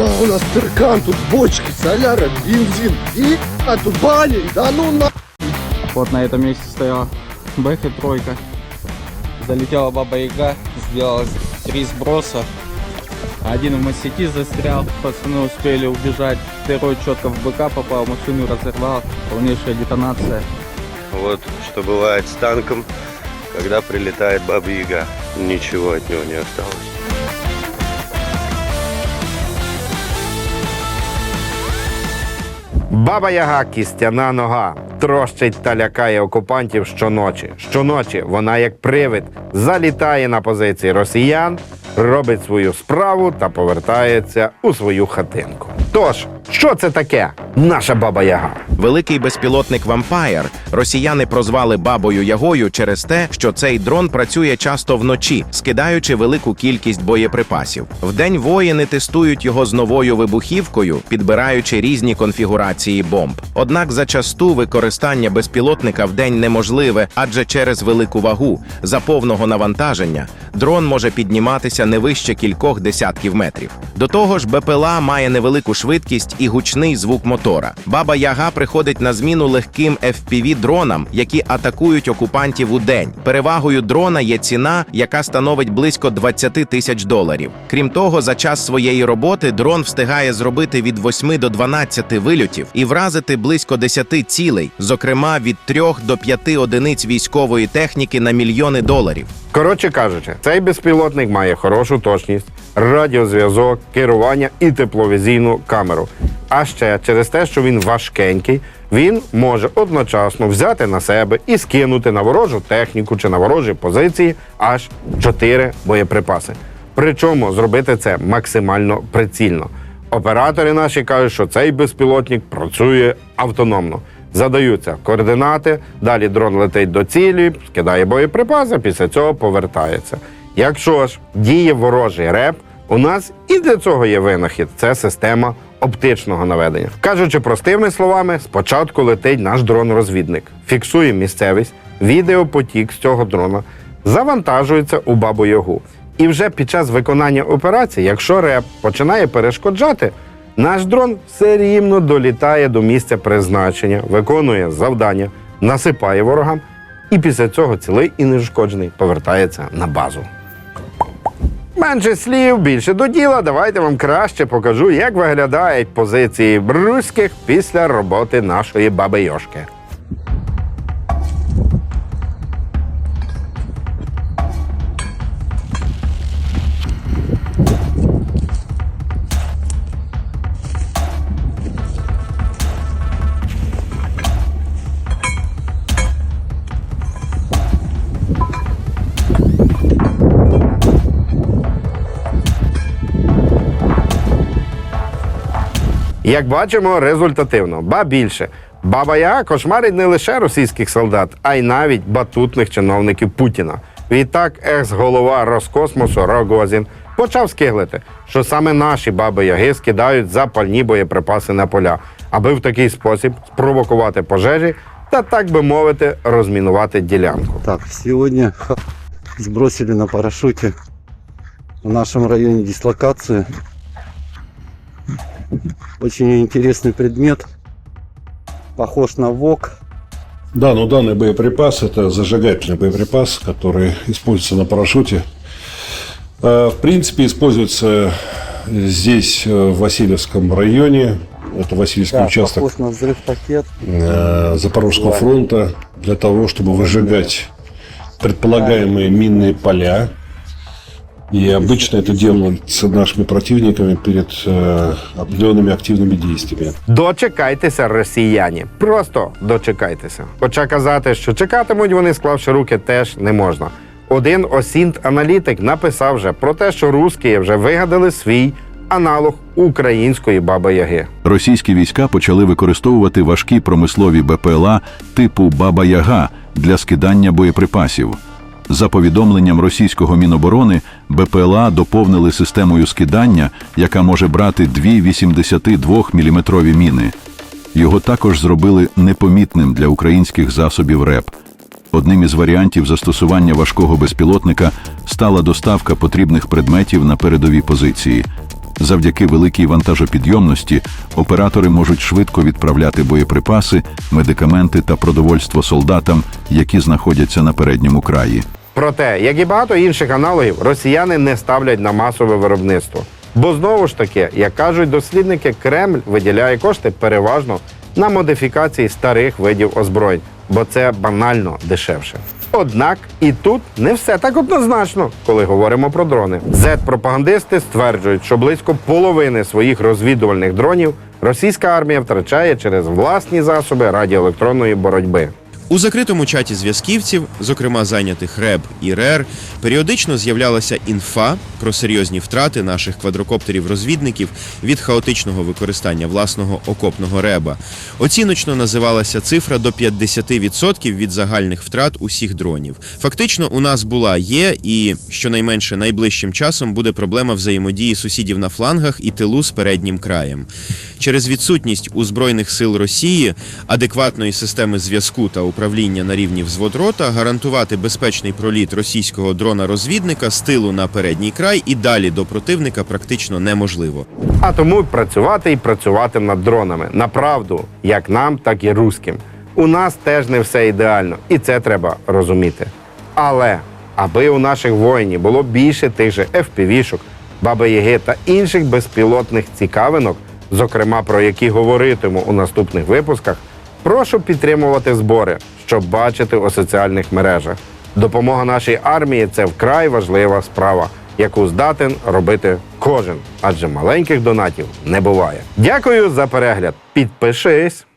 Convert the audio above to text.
А, у нас циркан, тут бочки, соляра, бензин. И, бани, да ну на... Вот на этом месте стояла Бэхи тройка. Залетела Баба Яга, сделала три сброса. Один в массети застрял, пацаны успели убежать. Второй четко в БК попал, машину разорвал. Полнейшая детонация. Вот что бывает с танком, когда прилетает Баба Яга. Ничего от него не осталось. Баба Яга кістяна нога. Трощить та лякає окупантів щоночі. Щоночі вона, як привид, залітає на позиції росіян, робить свою справу та повертається у свою хатинку. Тож, що це таке? Наша баба Яга. Великий безпілотник Вампайр росіяни прозвали бабою Ягою через те, що цей дрон працює часто вночі, скидаючи велику кількість боєприпасів. Вдень воїни тестують його з новою вибухівкою, підбираючи різні конфігурації бомб. Однак зачасту використання безпілотника вдень неможливе, адже через велику вагу за повного навантаження дрон може підніматися не вище кількох десятків метрів. До того ж, БПЛА має невелику швидкість і гучний звук мотора. Баба Яга приходить на зміну легким fpv дронам, які атакують окупантів у день. Перевагою дрона є ціна, яка становить близько 20 тисяч доларів. Крім того, за час своєї роботи дрон встигає зробити від 8 до 12 вильотів і вразити близько 10 цілей, зокрема від 3 до 5 одиниць військової техніки на мільйони доларів. Коротше кажучи, цей безпілотник має хорошу точність, радіозв'язок, керування і тепловізійну камеру. А ще через те, що він важкенький, він може одночасно взяти на себе і скинути на ворожу техніку чи на ворожі позиції аж 4 боєприпаси. Причому зробити це максимально прицільно. Оператори наші кажуть, що цей безпілотник працює автономно. Задаються координати, далі дрон летить до цілі, скидає боєприпаси, після цього повертається. Якщо ж діє ворожий реп, у нас і для цього є винахід це система оптичного наведення. Кажучи простими словами, спочатку летить наш дрон-розвідник, фіксує місцевість, відеопотік з цього дрона завантажується у бабу Ягу. І вже під час виконання операції, якщо реп починає перешкоджати, наш дрон все рівно долітає до місця призначення, виконує завдання, насипає ворогам, і після цього цілий і нешкоджений повертається на базу. Менше слів, більше до діла. Давайте вам краще покажу, як виглядають позиції бруських після роботи нашої баби Йошки. Як бачимо, результативно, ба більше. Баба Яга кошмарить не лише російських солдат, а й навіть батутних чиновників Путіна. Відтак, екс-голова Роскосмосу Рогозін почав скиглити, що саме наші баби Яги скидають запальні боєприпаси на поля, аби в такий спосіб спровокувати пожежі та, так би мовити, розмінувати ділянку. Так, сегодня ха, сбросили на парашюте в нашем районе дислокации. Очень интересный предмет. Похож на ВОК. Да, но данный боеприпас – это зажигательный боеприпас, который используется на парашюте. Э, В принципе, используется здесь, э, в Васильевском районе. Это Васильевский Да, участок похож на взрыв пакет. э, Запорожского фронта для того, чтобы выжигать предполагаемые минные поля. И обычно это делается нашими противниками перед э, определенными активными действиями. Дочекайтеся, росіяні. Просто дочекайтеся. Хоча казати, що чекатимуть вони, склавши руки, теж не можна. Один осінт-аналітик написав вже про те, що русські вже вигадали свій аналог української баби Яги. Російські війська почали використовувати важкі промислові БПЛА типу Баба Яга для скидання боєприпасів. За повідомленням російського міноборони, БПЛА доповнили системою скидання, яка може брати дві 82-мм міни. Його також зробили непомітним для українських засобів РЕП. Одним із варіантів застосування важкого безпілотника стала доставка потрібних предметів на передові позиції. Завдяки великій вантажопідйомності оператори можуть швидко відправляти боєприпаси, медикаменти та продовольство солдатам, які знаходяться на передньому краї. Проте, як і багато інших аналогів, росіяни не ставлять на масове виробництво. Бо знову ж таки, як кажуть дослідники, Кремль виділяє кошти переважно на модифікації старих видів озброєнь, бо це банально дешевше. Однак і тут не все так однозначно, коли говоримо про дрони. Зет-пропагандисти стверджують, що близько половини своїх розвідувальних дронів російська армія втрачає через власні засоби радіоелектронної боротьби. У закритому чаті зв'язківців, зокрема зайнятих РЕБ і РЕР, періодично з'являлася інфа про серйозні втрати наших квадрокоптерів-розвідників від хаотичного використання власного окопного реба. Оціночно називалася цифра до 50% від загальних втрат усіх дронів. Фактично, у нас була, є і щонайменше найближчим часом буде проблема взаємодії сусідів на флангах і тилу з переднім краєм. Через відсутність у збройних сил Росії адекватної системи зв'язку та управління на рівні взводрота гарантувати безпечний проліт російського дрона-розвідника з тилу на передній край і далі до противника практично неможливо. А тому працювати і працювати над дронами. Направду, як нам, так і руським. У нас теж не все ідеально, і це треба розуміти. Але аби у наших воїнів було більше тих же FPV-шок, Баби Яги та інших безпілотних цікавинок, зокрема про які говоритиму у наступних випусках, прошу підтримувати збори, щоб бачити у соціальних мережах. Допомога нашій армії це вкрай важлива справа, яку здатен робити кожен, адже маленьких донатів не буває. Дякую за перегляд. Підпишись.